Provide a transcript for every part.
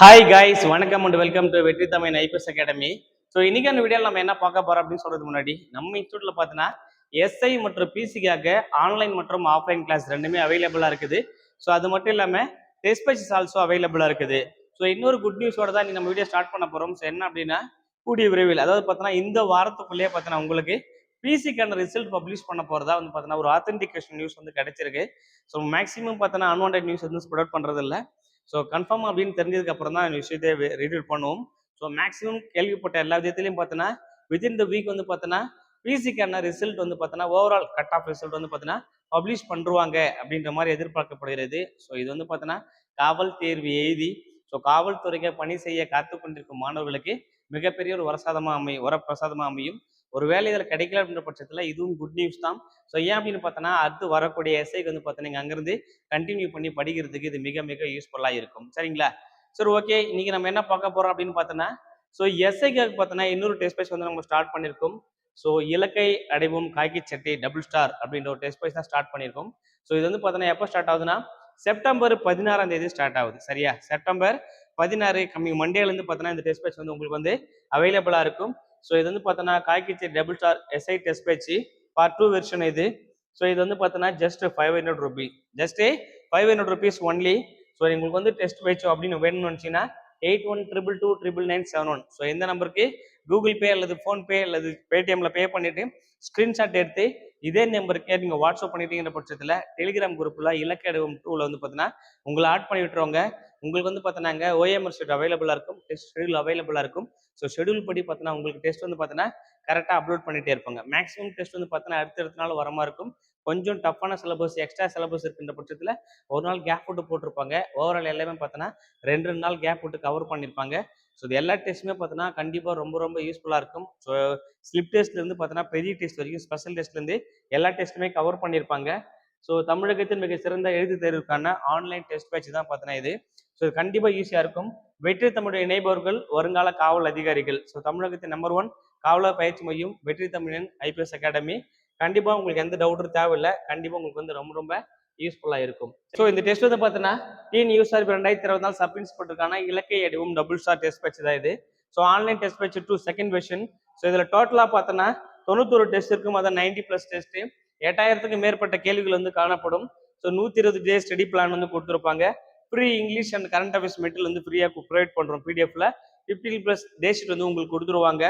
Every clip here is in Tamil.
ஹாய் காய்ஸ் வணக்கம் and welcome to Vetri Tamil IPS academy so இன்னைக்கான வீடியோவில் நம்ம என்ன பார்க்க போறோம் அப்படின்னு சொல்றதுக்கு முன்னாடி நம்ம இன்ஸ்டியூட்ல பார்த்தீங்கன்னா எஸ்ஐ மற்றும் பிசிக்காக ஆன்லைன் மற்றும் ஆஃப்லைன் கிளாஸ் ரெண்டுமே அவைலபிளாக இருக்குது. ஸோ அது மட்டும் இல்லாமல் டெஸ்ட் பேச்சஸ் ஆல்சோ அவைலபிளாக இருக்குது. ஸோ இன்னொரு குட் நியூஸோட தான் நம்ம வீடியோ ஸ்டார்ட் பண்ண போகிறோம் ஸோ என்ன அப்படின்னா கூடிய விரைவில் அதாவது பார்த்தோன்னா இந்த வாரத்துக்குள்ளேயே பார்த்தோன்னா உங்களுக்கு பிசிக்கான ரிசல்ட் பப்ளிஷ் பண்ண போகிறதா வந்து பார்த்தீங்கன்னா ஒரு ஆத்தென்டிகேஷன் நியூஸ் வந்து கிடைச்சிருக்கு. ஸோ மேக்ஸிமம் பார்த்தோன்னா அன்வான்ட் நியூஸ் வந்து ஸ்ப்ரெட் பண்ணுறது இல்லை ஸோ கன்ஃபார்ம் அப்படின்னு தெரிஞ்சதுக்கு அப்புறம் தான் இந்த விஷயத்தை ரிவ்யூ பண்ணுவோம். ஸோ மேக்ஸிமம் கேள்விப்பட்ட எல்லா விதத்துலையும் பார்த்தோன்னா வித்தின் த வீக் வந்து பார்த்தோன்னா பிசிக்கான ரிசல்ட் வந்து பார்த்தோன்னா ஓவரால் கட் ஆஃப் ரிசல்ட் வந்து பார்த்தோன்னா பப்ளிஷ் பண்ணுவாங்க அப்படின்ற மாதிரி எதிர்பார்க்கப்படுகிறது. ஸோ இது வந்து பார்த்தோன்னா காவல் தேர்வு எழுதி ஸோ காவல்துறைக்கு பணி செய்ய காத்து கொண்டிருக்கும் மாணவர்களுக்கு மிகப்பெரிய ஒரு வரசாதமாக அமையும் வரப்பிரசாதமாக அமையும். ஒருவேளை இதில் கிடைக்கல அப்படின்ற பட்சத்தில் இதுவும் குட் நியூஸ் தான். ஸோ ஏன் அப்படின்னு பார்த்தோன்னா அடுத்து வரக்கூடிய எஸ்ஐக்கு வந்து பார்த்தோன்னா நீங்கள் அங்கேருந்து கண்டினியூ பண்ணி படிக்கிறதுக்கு இது மிக மிக யூஸ்ஃபுல்லாக இருக்கும். சரிங்களா? சரி ஓகே இன்னைக்கு நம்ம என்ன பார்க்க போகிறோம் அப்படின்னு பார்த்தோன்னா ஸோ எஸ்ஐக்காக பார்த்தோன்னா இன்னொரு டெஸ்ட் பேஸ் வந்து நம்ம ஸ்டார்ட் பண்ணியிருக்கோம். ஸோ இலக்கை அடைவும் காக்கி சட்டை டபுள் ஸ்டார் அப்படின்ற ஒரு டெஸ்ட் பேஸ் தான் ஸ்டார்ட் பண்ணியிருக்கோம். ஸோ இது வந்து பார்த்தோன்னா எப்போ ஸ்டார்ட் ஆகுதுன்னா செப்டம்பர் பதினாறாம் தேதி ஸ்டார்ட் ஆகுது. சரியா? செப்டம்பர் பதினாறு கம்மிங் மண்டேலேருந்து பார்த்தோன்னா இந்த டெஸ்ட் பேட்ச் வந்து உங்களுக்கு வந்து அவைலபிளாக இருக்கும். ஸோ இது வந்து பார்த்தோன்னா காய்கிச்சி double star SI test batch part two version இது. ஸோ இது வந்து பார்த்தோன்னா just five hundred rupee just five hundred rupees only so உங்களுக்கு வந்து டெஸ்ட் பேச்சு அப்படின்னு வேணும்னு நினச்சிங்கன்னா eight one triple two triple nine seven one so இந்த நம்பருக்கு கூகுள் பே அல்லது ஃபோன்பே அல்லது பேடிஎம்ல பே பண்ணிட்டு ஸ்க்ரீன்ஷாட் எடுத்து இதே நம்பருக்கே நீங்கள் வாட்ஸ்அப் பண்ணிட்டீங்கிற பட்சத்தில் டெலிகிராம் குரூப்பில் இலக்கடவும் டூவில் வந்து பார்த்தீங்கன்னா உங்களை ஆட் பண்ணி விட்டுருவாங்க. உங்களுக்கு வந்து பார்த்தோன்னாங்க ஓஎம்ஆர் ஷெட் அவைலபிளாக இருக்கும் டெஸ்ட் ஷெடியூல் அவைலபிளாக இருக்கும். ஸோ ஷெடியூல் படி பார்த்தோன்னா உங்களுக்கு டெஸ்ட் வந்து பார்த்தோன்னா கரெக்டாக அப்லோட் பண்ணிகிட்டே இருப்பாங்க. மேக்ஸிமம் டெஸ்ட் வந்து பார்த்தோன்னா அடுத்தடுத்த நாள் வரமா இருக்கும். கொஞ்சம் டஃப்பான சிலபஸ் எக்ஸ்ட்ரா சிலபஸ் இருக்கின்ற பட்சத்தில் ஒரு நாள் கேப் விட்டு போட்டிருப்பாங்க. ஓவரால் எல்லாமே பார்த்தோன்னா ரெண்டு ரெண்டு நாள் கேப் விட்டு கவர் பண்ணியிருப்பாங்க ஸோ இது எல்லா டெஸ்ட்டுமே பார்த்தோன்னா கண்டிப்பாக ரொம்ப ரொம்ப யூஸ்ஃபுல்லாக இருக்கும். ஸோ ஸ்லிப் டெஸ்ட்லேருந்து பார்த்தோன்னா பெரிய டெஸ்ட் வரைக்கும் ஸ்பெஷல் டெஸ்ட்லேருந்து எல்லா டெஸ்ட்டுமே கவர் பண்ணியிருப்பாங்க ஸோ தமிழகத்தின் மிக சிறந்த எழுத்து தேர்வுக்கான ஆன்லைன் டெஸ்ட் பேட்ச் தான் பார்த்தோன்னா இது. ஸோ கண்டிப்பாக ஈஸியாக இருக்கும். வெற்றி தமிழ் இணைபவர்கள் வருங்கால காவல் அதிகாரிகள். ஸோ தமிழகத்தின் நம்பர் ஒன் காவலர் பயிற்சி மையம் வெற்றி தமிழன் ஐபிஎஸ் அகாடமி கண்டிப்பாக உங்களுக்கு எந்த டவுட்டும் தேவையில்லை. கண்டிப்பாக உங்களுக்கு வந்து ரொம்ப ரொம்ப யூஸ்ஃபுல்லாக இருக்கும். ஸோ இந்த டெஸ்ட் வந்து பார்த்தீங்கன்னா டிஎன் இப்போ ரெண்டாயிரத்தி இருபது நாள் சப் இன்ஸ்பெக்டருக்கான இலக்கை அடிவும் டபுள் ஸ்டார் டெஸ்ட் பேட்ச் தான் இது. So online test batch two second version so இதில் டோட்டலாக பார்த்தோன்னா தொண்ணூத்தொரு டெஸ்ட் இருக்கும். அதான் நைன்டி ப்ளஸ் டெஸ்ட்டு எட்டாயிரத்துக்கு மேற்பட்ட கேள்விகள் வந்து காணப்படும். ஸோ நூற்றி இருபது டே ஸ்டடி பிளான் வந்து கொடுத்துருப்பாங்க. Free English and current affairs material வந்து ஃப்ரீயாக ப்ரொவைட் பண்ணுறோம் பிடிஎஃப்ல ஃபிஃப்டீன் ப்ளஸ் டே ஷீட் வந்து உங்களுக்கு கொடுத்துருவாங்க.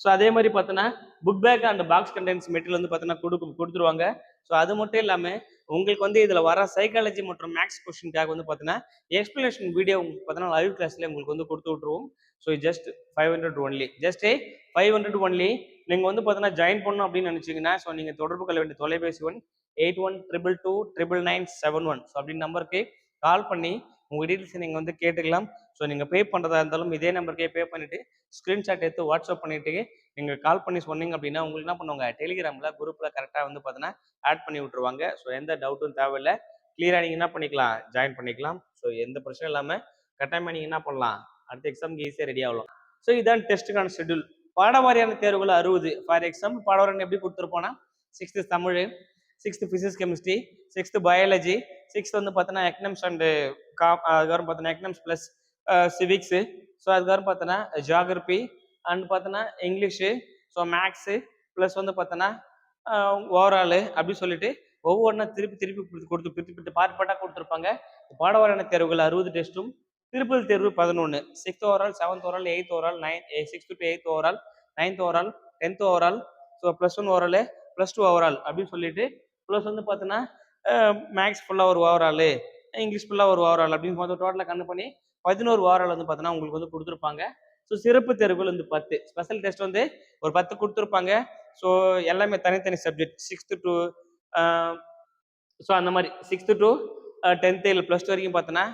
ஸோ அதே மாதிரி பார்த்தோன்னா book pack and box contents material வந்து பார்த்தோன்னா கொடுக்கு கொடுத்துருவாங்க. ஸோ அது மட்டும் இல்லாமல் உங்களுக்கு வந்து இதில் வர சைக்காலஜி மற்றும் மேக்ஸ் கொஸ்டினுக்காக வந்து பார்த்தீங்கன்னா எக்ஸ்பிளேஷன் வீடியோ உங்களுக்கு பார்த்தீங்கன்னா லைவ் கிளாஸ்லேயே உங்களுக்கு வந்து கொடுத்து விட்ருவோம் so just five hundred only just five hundred only நீங்கள் வந்து பார்த்தீங்கன்னா ஜாயின் பண்ணணும் அப்படின்னு நினச்சிங்கன்னா ஸோ நீங்கள் தொடர்பு கொள்ள வேண்டிய தொலைபேசி one eight one triple two triple nine seven one so அப்படின்னு நம்பருக்கு கால் பண்ணி உங்கள் டீட்டெயில்ஸை நீங்கள் வந்து கேட்டுக்கலாம். ஸோ நீங்கள் பே பண்ணுறதா இருந்தாலும் இதே நம்பருக்கே பே பண்ணிவிட்டு ஸ்க்ரீன்ஷாட் எடுத்து வாட்ஸ்அப் பண்ணிவிட்டு நீங்கள் கால் பண்ணி சொன்னீங்க அப்படின்னா உங்களுக்கு என்ன பண்ணுவாங்க? டெலிகிராமில் குரூப்பில் கரெக்டாக வந்து பார்த்தீங்கன்னா ஆட் பண்ணி விட்ருவாங்க ஸோ எந்த டவுட்டும் தேவையில்லை. கிளியராக நீங்கள் என்ன பண்ணிக்கலாம்? ஜாயின் பண்ணிக்கலாம். ஸோ எந்த பிரச்சனையும் இல்லாமல் கட்டாயமாக நீங்கள் என்ன பண்ணலாம்? அடுத்த எக்ஸாமுக்கு ஈஸியாக ரெடி ஆகலாம். ஸோ இதான் டெஸ்ட்டுக்கான ஷெட்யூல் பாடவாரியான தேர்வுகள் அறுபது. ஃபார் எக்ஸாம்பிள் பாடவாரியான எப்படி கொடுத்துருப்போன்னா sixth Tamil sixth physics chemistry sixth biology sixth வந்து பார்த்தோன்னா எக்கனம்ஸ் அண்டு கா அதுக்கப்புறம் பார்த்தோன்னா எக்னம்ஸ் ப்ளஸ் சிவிக்ஸு ஸோ அதுக்கப்புறம் பார்த்தோன்னா ஜியாகிரபி அண்ட் பார்த்தோன்னா இங்கிலீஷு ஸோ மேக்ஸு ப்ளஸ் வந்து பார்த்தோன்னா ஓவராலு அப்படி சொல்லிட்டு ஒவ்வொன்றா திருப்பி திருப்பி கொடுத்து கொடுத்து பிரித்து பிரித்து பார்ட் பார்ட்டாக கொடுத்துருப்பாங்க. பாடவாரான தேர்வுகள் அறுபது டெஸ்ட்டும் திருப்பதி தேர்வு பதினொன்று sixth overall seventh overall eighth overall nine sixth to eighth overall ninth overall tenth overall so plus one overall plus two overall அப்படின்னு சொல்லிட்டு ப்ளஸ் வந்து பார்த்தோன்னா மேக்ஸ் ஃபுல்லாக ஒரு ஓவரால் இங்கிலீஷ் ஃபுல்லாக ஒரு ஓவரால் அப்படின்னு பார்த்து டோட்டலாக கண்ணு பண்ணி பதினோரு ஓவரால் வந்து பார்த்தீங்கன்னா உங்களுக்கு வந்து கொடுத்துருப்பாங்க. ஸோ சிறப்பு தேர்வுகள் வந்து பத்து. ஸ்பெஷல் டெஸ்ட் வந்து ஒரு பத்து கொடுத்துருப்பாங்க. ஸோ எல்லாமே தனித்தனி சப்ஜெக்ட் சிக்ஸ்த்து டு ஸோ அந்த மாதிரி. சிக்ஸ்த்து டு டென்த்து இல்லை ப்ளஸ் டூ வரைக்கும் பார்த்தோன்னா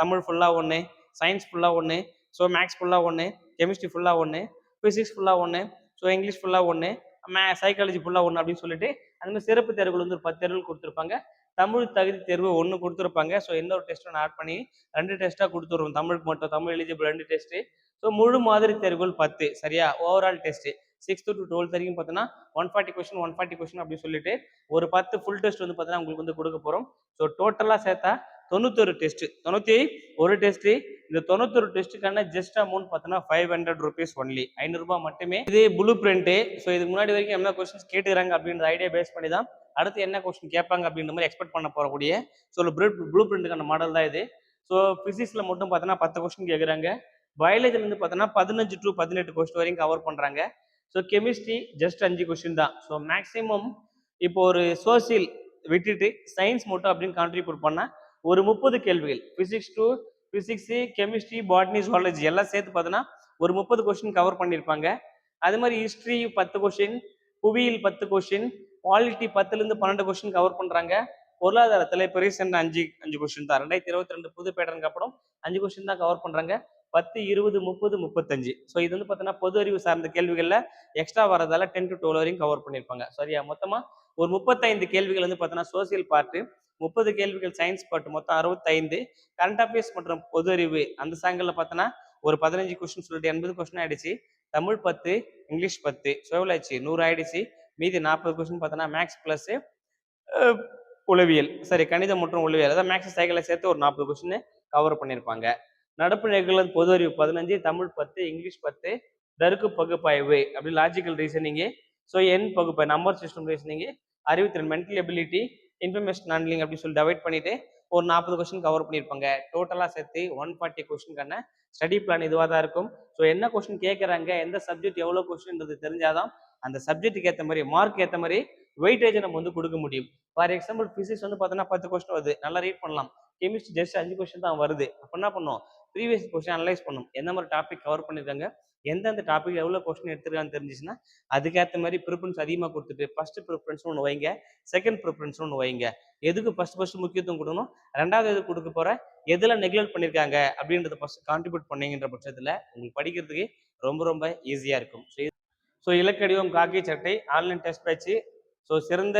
தமிழ் ஃபுல்லாக ஒன்று சயின்ஸ் ஃபுல்லாக ஒன்று ஸோ மேக்ஸ் ஃபுல்லாக ஒன்று கெமிஸ்ட்ரி ஃபுல்லாக ஒன்று ஃபிசிக்ஸ் ஃபுல்லாக ஒன்று ஸோ இங்கிலீஷ் ஃபுல்லாக ஒன்று மே சைக்காலஜி ஃபுல்லாக ஒன்று அப்படின்னு சொல்லிட்டு அந்த மாதிரி சிறப்பு தேர்வுகள் வந்து ஒரு பத்து தேர்வுகள் கொடுத்துருப்பாங்க. தமிழ் தகுதி தேர்வு ஒன்று கொடுத்துருப்பாங்க. ஸோ இன்னொரு டெஸ்ட் ஒன்று ஆட் பண்ணி ரெண்டு டெஸ்ட்டாக கொடுத்துருவோம். தமிழுக்கு மட்டும் தமிழ் எலிஜிபிள் ரெண்டு டெஸ்ட்டு ஸோ முழு மாதிரி தேர்வுகள் பத்து சரியா? Overall test sixth to twelfth வரைக்கும் பார்த்தோன்னா one forty question one forty question அப்படின்னு சொல்லிட்டு ஒரு பத்து ஃபுல் டெஸ்ட் வந்து பார்த்தீங்கன்னா உங்களுக்கு வந்து கொடுக்க போகிறோம் ஸோ டோட்டலாக சேர்த்தா தொண்ணூத்தொரு டெஸ்ட் தொண்ணூத்தி ஒரு டெஸ்ட் இந்த தொண்ணூத்தொரு டெஸ்ட்டுக்கான ஜஸ்ட் அமௌண்ட் பார்த்தோன்னா ஃபைவ் ஹண்ட்ரட் ருபீஸ் ஒன்லி ஐநூறுரூபா மட்டுமே. இது ப்ளூ பிரிண்ட் ஸோ இதுக்கு முன்னாடி வரைக்கும் என்ன கொஸ்டின்ஸ் கேட்டுக்கிறாங்க அப்படின்ற ஐடியா பேஸ் பண்ணி தான் அடுத்து என்ன கொஸ்டின் கேட்பாங்க அப்படின்ற மாதிரி எக்ஸ்பெக்ட் பண்ண போகக்கூடிய ஸோ ப்ளூ ப்ளூ பிரிண்ட்டுக்கான மாடல் தான் இது. ஸோ ஃபிசிக்ஸில் மட்டும் பார்த்தோன்னா பத்து கொஸ்டின் கேட்குறாங்க. பயாலஜிலேருந்து பார்த்தோன்னா பதினஞ்சு டு பதினெட்டு கொஸ்டின் வரைக்கும் கவர் பண்ணுறாங்க ஸோ கெமிஸ்ட்ரி ஜஸ்ட் அஞ்சு கொஸ்டின் தான். ஸோ மேக்ஸிமம் இப்போ ஒரு சோசியல் விட்டுட்டு சயின்ஸ் மட்டும் அப்படின்னு கான்ட்ரிபியூட் பண்ணால் ஒரு முப்பது கேள்விகள். Physics two physics chemistry botany zoology எல்லாம் சேர்த்து பார்த்தோன்னா ஒரு முப்பது கொஸ்டின் கவர் பண்ணியிருப்பாங்க. அது மாதிரி ஹிஸ்ட்ரி பத்து கொஸ்டின் புவியியல் பத்து கொஸ்டின் குவாலிட்டி பத்துலேருந்து பன்னெண்டு கொஸ்டின் கவர் பண்ணுறாங்க பொருளாதாரத்தில் இப்போ ரீசெண்டாக அஞ்சு அஞ்சு கொஸ்டின் தான். ரெண்டாயிரத்தி இருபத்தி ரெண்டு புது பேட்டர்னுக்கு அப்புறம் அஞ்சு கொஸ்டின் தான் கவர் பண்ணுறாங்க பத்து இருபது முப்பது முப்பத்தஞ்சு. ஸோ இது வந்து பார்த்தீங்கன்னா பொது அறிவு சார்ந்த கேள்விகளில் எக்ஸ்ட்ரா வரதால டென் டு டுவெல் வரையும் கவர் பண்ணியிருப்பாங்க. சரியா? மொத்தமாக ஒரு முப்பத்தைந்து கேள்விகள் வந்து பார்த்தோன்னா சோசியல் பார்ட்டு முப்பது கேள்விகள் சயின்ஸ் பார்ட் மொத்தம் அறுபத்தைந்து. கரண்ட் அஃபேர்ஸ் மற்றும் பொது அறிவு அந்த சாங்கல்ல பார்த்தோன்னா ஒரு பதினஞ்சு கொஸ்டின் சொல்லிட்டு எண்பது கொஸ்டின் ஆயிடுச்சு. தமிழ் பத்து இங்கிலீஷ் பத்து. ஸோ நூறு ஆயிடுச்சு. மீதி நாற்பது கொஸ்டின் பார்த்தோன்னா மேக்ஸ் ப்ளஸ் உளவியல். சரி கணிதம் மற்றும் உளவியல். அதாவது மேக்ஸ் சைக்கிளை சேர்த்து ஒரு நாற்பது கொஸ்டின் கவர் பண்ணியிருப்பாங்க. நடப்பு நிகழ்வு பொது அறிவு பதினஞ்சு தமிழ் பத்து இங்கிலீஷ் பத்து தருக்கு பகுப்பாய்வு அப்படி லாஜிக்கல் ரீசனிங்கு ஸோ என் பகுப்பாய் நம்பர் சிஸ்டம் ரீசனிங்கு அறிவுத்திறன் மென்டல் எபிலிட்டி இன்ஃபர்மேஷன் ஹேண்ட்லிங் அப்படின்னு சொல்லி டிவைட் பண்ணிட்டு ஒரு நாற்பது கொஸ்டின் கவர் பண்ணியிருப்பாங்க. டோட்டலாக சேர்த்து ஒன் ஃபார்ட்டி கொஸ்டின்கான ஸ்டடி பிளான் இதுவாக தான் இருக்கும். ஸோ என்ன கொஸ்டின் கேட்குறாங்க எந்த சப்ஜெக்ட் எவ்வளோ கொஸ்டின்றது தெரிஞ்சாதான் அந்த சப்ஜெக்ட்டுக்கு ஏற்ற மாதிரி மார்க் ஏற்ற மாதிரி வெயிட்டேஜை நம்ம வந்து கொடுக்க முடியும். ஃபார் எக்ஸாம்பிள் ஃபிசிக்ஸ் வந்து பார்த்தோன்னா பத்து கொஸ்டின் வருது. நல்லா ரீட் பண்ணலாம். கெமிஸ்ட்ரி ஜஸ்ட் அஞ்சு கொஸ்டின் தான் வருது. அப்போ என்ன பண்ணும் ப்ரீவியஸ் கொஸ்டின் அனலைஸ் பண்ணும் எந்த மாதிரி டாபிக் கவர் பண்ணியிருக்காங்க எந்தெந்த டாபிக் எவ்வளோ கொஸ்டின் எடுத்துருக்கான்னு தெரிஞ்சிச்சுன்னா அதுக்கேற்ற மாதிரி ப்ரிஃபரன்ஸ் அதிகமாக கொடுத்துட்டு ஃபர்ஸ்ட் ப்ரிஃபரன்ஸ் ஒன்று வைங்க செகண்ட் ப்ரிஃபரன்ஸ் ஒன்று வைங்க. எதுக்கு ஃபர்ஸ்ட் ஃபர்ஸ்ட் முக்கியத்துவம் கொடுக்கணும் ரெண்டாவது எது கொடுக்க போற எதில் நெக்லெக்ட் பண்ணியிருக்காங்க அப்படின்றத ஃபர்ஸ்ட் கான்ட்ரிபியூட் பண்ணீங்கன்ற பட்சத்தில் உங்களுக்கு படிக்கிறதுக்கு ரொம்ப ரொம்ப ஈஸியாக இருக்கும். ஸோ ஸோ இலக்கடிவம் காக்கி சட்டை ஆன்லைன் டெஸ்ட் பேட்ச் ஸோ சிறந்த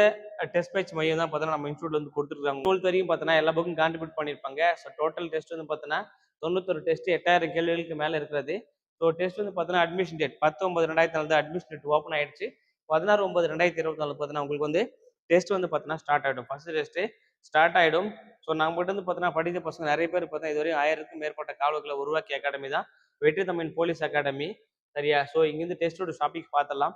டெஸ்ட் பேட்ச் மையம் தான் பார்த்தோன்னா நம்ம இன்ஸ்டியூட்ல வந்து கொடுத்துருக்காங்க. டுவெல்த் வரைக்கும் பார்த்தோன்னா எல்லா புக்கும் கான்ட்ரிபியூட் பண்ணியிருப்பாங்க ஸோ டோட்டல் டெஸ்ட் வந்து பார்த்தோன்னா தொண்ணூத்தொரு டெஸ்ட் எட்டாயிரம் கேள்விகளுக்கு மேலே இருக்கிறது. ஸோ டெஸ்ட் வந்து பார்த்தோன்னா அட்மிஷன் டேட் பத்தொன்பது ரெண்டாயிரத்தி நாலு அட்மிஷன் டேட் ஓப்பன் ஆயிடுச்சு. பதினாறு ஒன்பது ரெண்டாயிரத்தி இருபத்தி நாலு பார்த்தீங்கன்னா உங்களுக்கு வந்து டெஸ்ட் வந்து பார்த்தீங்கன்னா ஸ்டார்ட் ஆகிடும் ஃபர்ஸ்ட் டெஸ்ட்டு ஸ்டார்ட் ஆகிடும் ஸோ நம்மகிட்ட வந்து பார்த்தீங்கன்னா படித்த பசங்க நிறைய பேர் பார்த்தீங்கன்னா இதுவரை ஆயிரத்துக்கும் மேற்பட்ட காவல்களை உருவாக்கிய அகாடமி தான். வெற்றி தமிழ் போலீஸ் அகாடமி சரியா? ஸோ இங்கேருந்து டெஸ்ட்டோட டாபிக் பார்த்தலாம்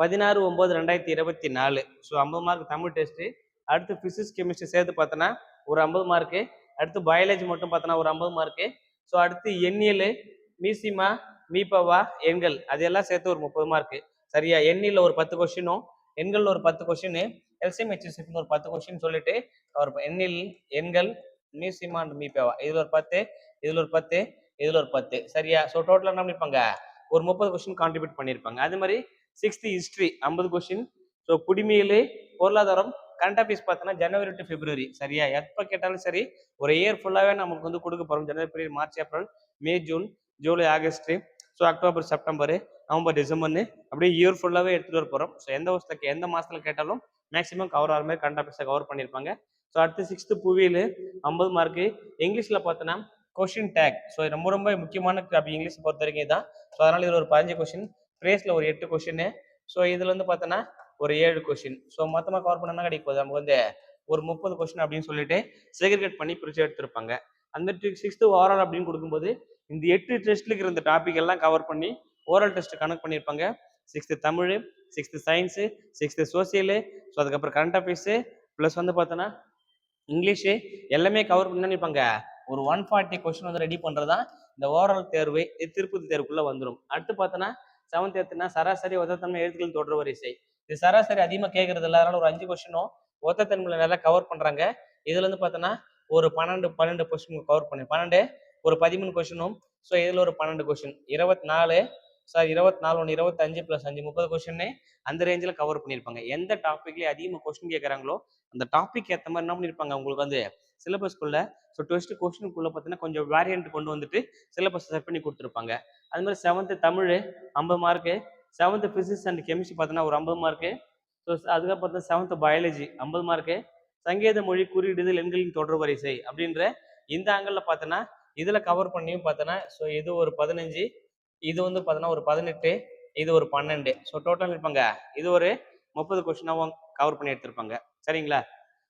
பதினாறு ஒம்பது ரெண்டாயிரத்தி இருபத்தி நாலு. ஸோ ஐம்பது மார்க் தமிழ் டெஸ்ட்டு அடுத்து ஃபிசிக்ஸ் கெமிஸ்ட்ரி சேர்த்து பார்த்தோன்னா ஒரு ஐம்பது மார்க்கு அடுத்து பயாலஜி மட்டும் பார்த்தோன்னா ஒரு ஐம்பது மார்க்கு ஸோ அடுத்து எண்ணியல் மீசிமா மீபவா எண்கள். அதெல்லாம் சேர்த்து ஒரு முப்பது மார்க்கு சரியா? எண்ணில் ஒரு பத்து கொஷினும் எண்கள் ஒரு பத்து கொஷின் எல்சிஎம் ஹெச்எஸ்எஃப்னு ஒரு பத்து கொஸ்டின் சொல்லிட்டு அவர் எண்ணில் எண்கள் மீசிமா அண்ட் மீபவா இதில் ஒரு பத்து இதில் ஒரு பத்து இதில் ஒரு பத்து. சரியா? ஸோ டோட்டலாக என்ன பண்ணிருப்பாங்க? ஒரு முப்பது கொஸ்டின் கான்ட்ரிபியூட் பண்ணியிருப்பாங்க அது மாதிரி சிக்ஸ்த் ஹிஸ்ட்ரி ஐம்பது கொஸ்டின் ஸோ குடிமையில் பொருளாதாரம் கரண்ட் அஃபேர்ஸ் பார்த்தோன்னா ஜனவரி டு பிப்ரவரி சரியா? எப்போ கேட்டாலும் சரி ஒரு இயர் ஃபுல்லாகவே நமக்கு வந்து கொடுக்க போகிறோம் ஜனவரி பிப்ரவரி March April May June July August so October September November டிசம்பர்னு அப்படியே இயர் ஃபுல்லாகவே எடுத்துகிட்டு வர போகிறோம் ஸோ எந்த வருஷத்துக்கு எந்த மாதத்தில் கேட்டாலும் மேக்ஸிமம் கவர் ஆகிற மாதிரி கரண்ட் அஃபேர்ஸை கவர் பண்ணியிருப்பாங்க. ஸோ அடுத்து சிக்ஸ்த்து புவியில் ஐம்பது மார்க்கு இங்கிலீஷில் பார்த்தோன்னா கொஷின் டேக் ஸோ ரொம்ப ரொம்ப முக்கியமான அப்படி இங்கிலீஷ் பொறுத்த வரைக்கும் தான் ஸோ அதனால் இதில் ஒரு பதினஞ்சு கொஷின் ஃப்ரேஸில் ஒரு எட்டு கொஷின்னு ஸோ இதில் வந்து பார்த்தோன்னா ஒரு ஏழு கொஷின் ஸோ மொத்தமாக கவர் பண்ணா கிடைக்க போகுது. நமக்கு வந்து ஒரு முப்பது கொஷின் அப்படின்னு சொல்லிட்டு செக்ரிகேட் பண்ணி பிரிச்சு எடுத்திருப்பாங்க. அந்த சிக்ஸ்த்து ஓவரால் அப்படின்னு கொடுக்கும்போது இந்த எட்டு டெஸ்ட்ல இருந்த டாபிக் எல்லாம் கவர் பண்ணி ஓரல் டெஸ்ட் கனெக்ட் பண்ணியிருப்பாங்க. Sixth Tamil sixth science sixth social so அதுக்கப்புறம் கரண்ட் அஃபேர்ஸு ப்ளஸ் வந்து பார்த்தோன்னா இங்கிலீஷு எல்லாமே கவர் பண்ணி நினைப்பாங்க. ஒரு ஒன் ஃபார்ட்டி கொஸ்டின் வந்து ரெடி பண்ணுறது தான் இந்த ஓவரால் தேர்வு இது திருப்பதி தேர்வுக்குள்ளே வந்துடும் அடுத்து பார்த்தோன்னா செவன்த் எத்துனா சராசரி ஒத்தத்தன்மை எழுத்துக்கள் தொடர் வரிசை. இது சராசரி அதிகமாக கேட்கறது இல்லை. அதனால ஒரு அஞ்சு கொஸ்டினும் ஒத்தத்தன்மையில் நல்லா கவர் பண்ணுறாங்க இதுல இருந்து பார்த்தோன்னா ஒரு பன்னெண்டு பன்னெண்டு கொஸ்டின் கவர் பண்ணி பன்னெண்டு ஒரு பதிமூணு கொஸ்டினும் ஸோ இதில் ஒரு பன்னெண்டு கொஸ்டின் இருபத்தி நாலு சார் இருபத்தி நாலு ஒன்று இருபத்தஞ்சு ப்ளஸ் அஞ்சு முப்பது கொஸ்டின் அந்த ரேஞ்சில் கவர் பண்ணியிருப்பாங்க எந்த டாப்பிக்லேயே அதிகமாக கொஸ்டின் கேட்குறாங்களோ அந்த டாபிக் ஏற்ற மாதிரி என்ன பண்ணியிருப்பாங்க உங்களுக்கு வந்து சிலபஸ்க்குள்ள ஸோ டுவெஸ்ட் கொஸ்டினுக்குள்ள பார்த்தீங்கன்னா கொஞ்சம் வேரியன்ட் கொண்டு வந்துட்டு சிலபஸ் செட் பண்ணி கொடுத்துருப்பாங்க. அது மாதிரி செவன்த்து தமிழ் ஐம்பது mark seventh physics and chemistry பார்த்தீங்கன்னா ஒரு ஐம்பது மார்க்கு ஸோ அதுக்கப்புறம் பார்த்தா செவன்த்து பயாலஜி ஐம்பது மார்க்கு சங்கீத மொழி குறியீடுதல் எண்களின் தொடர் வரிசை அப்படின்ற இந்த ஆங்கிளில் பார்த்தோன்னா இதில் கவர் பண்ணியும் பார்த்தோன்னா ஸோ இது ஒரு பதினஞ்சு இது வந்து பார்த்தோன்னா ஒரு பதினெட்டு இது ஒரு பன்னெண்டு. ஸோ டோட்டல் இருப்பாங்க. இது ஒரு முப்பது கொஸ்டினாகவும் கவர் பண்ணி எடுத்திருப்பாங்க. சரிங்களா?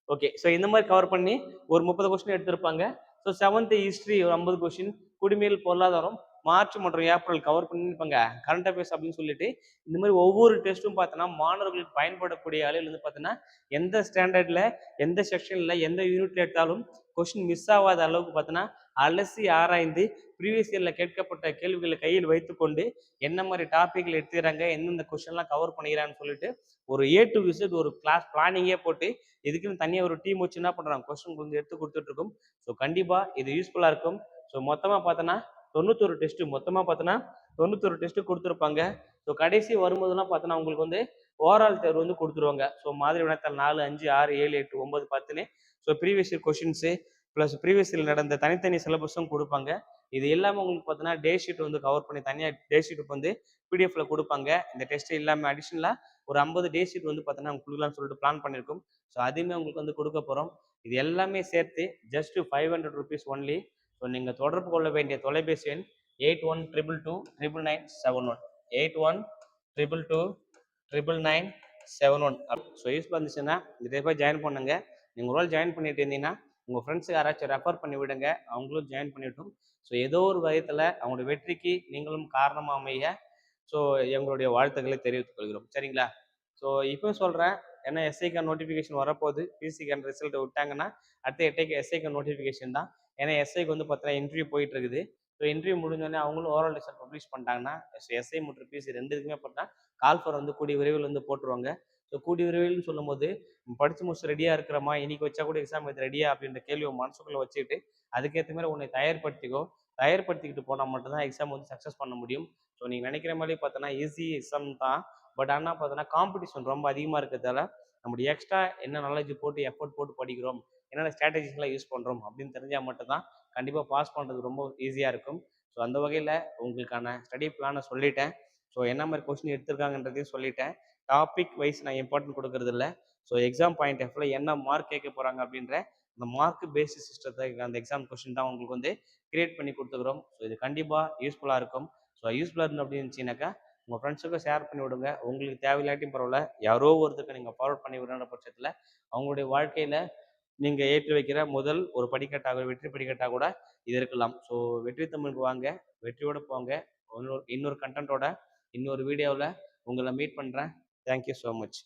ஓகே ஸோ இந்த மாதிரி கவர் பண்ணி ஒரு முப்பது கொஸ்டின் எடுத்திருப்பாங்க. ஸோ செவன்த்து ஹிஸ்ட்ரி ஒரு ஐம்பது கொஸ்டின் குடிமையில் பொருளாதாரம் மார்ச் மற்றும் ஏப்ரல் கவர் பண்ணியிருப்பாங்க கரண்ட் அஃபேர்ஸ் அப்படின்னு சொல்லிட்டு இந்த மாதிரி ஒவ்வொரு டெஸ்ட்டும் பார்த்தோன்னா மாணவர்களுக்கு பயன்படக்கூடிய அளவில் வந்து பார்த்தோன்னா எந்த ஸ்டாண்டர்டில் எந்த செக்ஷனில் எந்த யூனிட்ல எடுத்தாலும் கொஷின் மிஸ் ஆகாத அளவுக்கு பார்த்தோன்னா அலசி ஆராய்ந்து ப்ரீவியஸ் இயரில் கேட்கப்பட்ட கேள்விகளை கையில் வைத்துக்கொண்டு என்ன மாதிரி டாப்பிக்கில் எடுத்துக்கிறாங்க எந்தெந்த கொஷின்லாம் கவர் பண்ணிக்கிறான்னு சொல்லிட்டு ஒரு ஏ டு விசிட் ஒரு கிளாஸ் பிளானிங்கே போட்டு இதுக்குன்னு தனியாக ஒரு டீம் வச்சு என்ன பண்ணுறாங்க கொஸ்டின் கொஞ்சம் எடுத்து கொடுத்துட்ருக்கோம் ஸோ கண்டிப்பாக இது யூஸ்ஃபுல்லாக இருக்கும். ஸோ மொத்தமாக பார்த்தோன்னா தொண்ணூத்தொரு டெஸ்ட்டு மொத்தமாக பார்த்தோன்னா தொண்ணூத்தொரு டெஸ்ட்டு கொடுத்துருப்பாங்க. ஸோ கடைசி வரும்போதெல்லாம் பார்த்தோன்னா உங்களுக்கு வந்து ஓவரால் தேர்வு வந்து கொடுத்துருவாங்க. ஸோ மாதிரி வினாத்தாள் நாலு அஞ்சு ஆறு ஏழு எட்டு ஒன்பது பத்துன்னு. So previous year questions plus previous year நடந்த தனித்தனி சிலபஸும் கொடுப்பாங்க. இது எல்லாமே உங்களுக்கு பார்த்தோன்னா டே ஷீட் வந்து கவர் பண்ணி தனியாக டே ஷீட்டுக்கு வந்து பிடிஎஃப்ல கொடுப்பாங்க. இந்த டெஸ்ட் இல்லாமல் அடிஷ்னலாக ஒரு ஐம்பது டே ஷீட் வந்து பார்த்தோன்னா உங்களுக்கு கொடுக்கலாம்னு சொல்லிட்டு பிளான் பண்ணியிருக்கோம். ஸோ அதுவுமே உங்களுக்கு வந்து கொடுக்க போகிறோம் இது எல்லாமே சேர்த்து just five hundred rupees only so நீங்கள் தொடர்பு கொள்ள வேண்டிய தொலைபேசி எண் eight one triple two triple nine seven one eight one triple two triple nine seven one so use வந்துச்சுன்னா இதே போய் ஜாயின் பண்ணுங்க. நீங்கள் ஒரு ஜாயின் பண்ணிட்டு இருந்தீங்கன்னா உங்கள் ஃப்ரெண்ட்ஸுக்கு யாராச்சும் ரெஃபர் பண்ணி விடுங்க. அவங்களும் ஜாயின் பண்ணிவிட்டும் ஸோ ஏதோ ஒரு விதத்தில் அவங்களோட வெற்றிக்கு நீங்களும் காரணமாக அமைய ஸோ எங்களுடைய வாழ்த்துக்களை தெரிவித்துக் கொள்கிறோம். சரிங்களா? ஸோ இப்போ சொல்கிறேன் ஏன்னா எஸ்ஐக்கான நோட்டிஃபிகேஷன் வரப்போகுது. பிசிக்கான ரிசல்ட் விட்டாங்கன்னா அடுத்த எட்டைக்கு எஸ்ஐக்கான நோட்டிஃபிகேஷன் தான். ஏன்னா எஸ்ஐக்கு வந்து பார்த்தீங்கன்னா இன்டர்வியூ போயிட்டு இருக்குது ஸோ இன்டர்வியூ முடிஞ்சோடனே அவங்களும் ஓரல் ரிசல்ட் பப்ளிஷ் பண்ணிட்டாங்கன்னா எஸ்ஐ மற்றும் பிசி ரெண்டுக்குமே பார்த்தா கால் ஃபர் வந்து கூடிய விரைவில் வந்து போட்டுருவாங்க. ஸோ கூடிய விரைவில்னு சொல்லும்போது படித்து முடிச்சு ரெடியாக இருக்கிறமா இன்னைக்கு வச்சா கூட எக்ஸாம் இது ரெடியா அப்படின்ற கேள்வியை மனசுக்குள்ளே வச்சுக்கிட்டு அதுக்கேற்ற மாதிரி உன்னை தயார்படுத்திக்கோ. தயார்படுத்திக்கிட்டு போனால் மட்டும்தான் எக்ஸாம் வந்து சக்ஸஸ் பண்ண முடியும். ஸோ நீங்கள் நினைக்கிற மாதிரி பார்த்தோன்னா ஈஸி எக்ஸாம் தான். பட் ஆனால் பார்த்தோன்னா காம்படிஷன் ரொம்ப அதிகமாக இருக்கிறதால நம்முடைய எக்ஸ்ட்ரா என்ன நாலேஜ் போட்டு எஃபோர்ட் போட்டு படிக்கிறோம். என்னென்ன ஸ்ட்ராட்டஜிஸ்லாம் யூஸ் பண்ணுறோம் அப்படின்னு தெரிஞ்சால் மட்டும்தான் கண்டிப்பாக பாஸ் பண்ணுறது ரொம்ப ஈஸியாக இருக்கும். ஸோ அந்த வகையில் உங்களுக்கான ஸ்டடி பிளானை சொல்லிட்டேன். ஸோ என்ன மாதிரி கொஸ்டின் எடுத்திருக்காங்கன்றதையும் சொல்லிட்டேன். டாபிக் வைஸ் நான் இம்பார்ட்டன்ட் கொடுக்கறது இல்லை ஸோ எக்ஸாம் பாயிண்ட் ஆஃப்ல என்ன மார்க் கேட்க போகிறாங்க அப்படின்ற அந்த மார்க் பேஸ்டு சிஸ்டத்தை அந்த எக்ஸாம் கொஸ்டின் தான் உங்களுக்கு வந்து கிரியேட் பண்ணி கொடுத்துக்கிறோம். ஸோ இது கண்டிப்பாக யூஸ்ஃபுல்லாக இருக்கும். ஸோ யூஸ்ஃபுல்லாக இருந்து அப்படின்னு இருந்துச்சுனாக்கா உங்கள் ஃப்ரெண்ட்ஸுக்கும் ஷேர் பண்ணி விடுங்க. உங்களுக்கு தேவையில்லாட்டியும் பரவாயில்ல. யாரோ ஒருத்தருக்கு நீங்கள் ஃபார்வர்ட் பண்ணி விடுற பட்சத்தில் அவங்களுடைய வாழ்க்கையில் நீங்கள் ஏற்றி வைக்கிற முதல் ஒரு படிக்கட்டாக வெற்றி படிக்கட்டாக கூட இது இருக்கலாம். ஸோ வெற்றி தமிழுக்கு வாங்க வெற்றியோட போங்க. இன்னொரு இன்னொரு கண்டென்ட்டோட இன்னொரு வீடியோவில் உங்களை மீட் பண்ணுறேன் தேங்க்யூ ஸோ மச்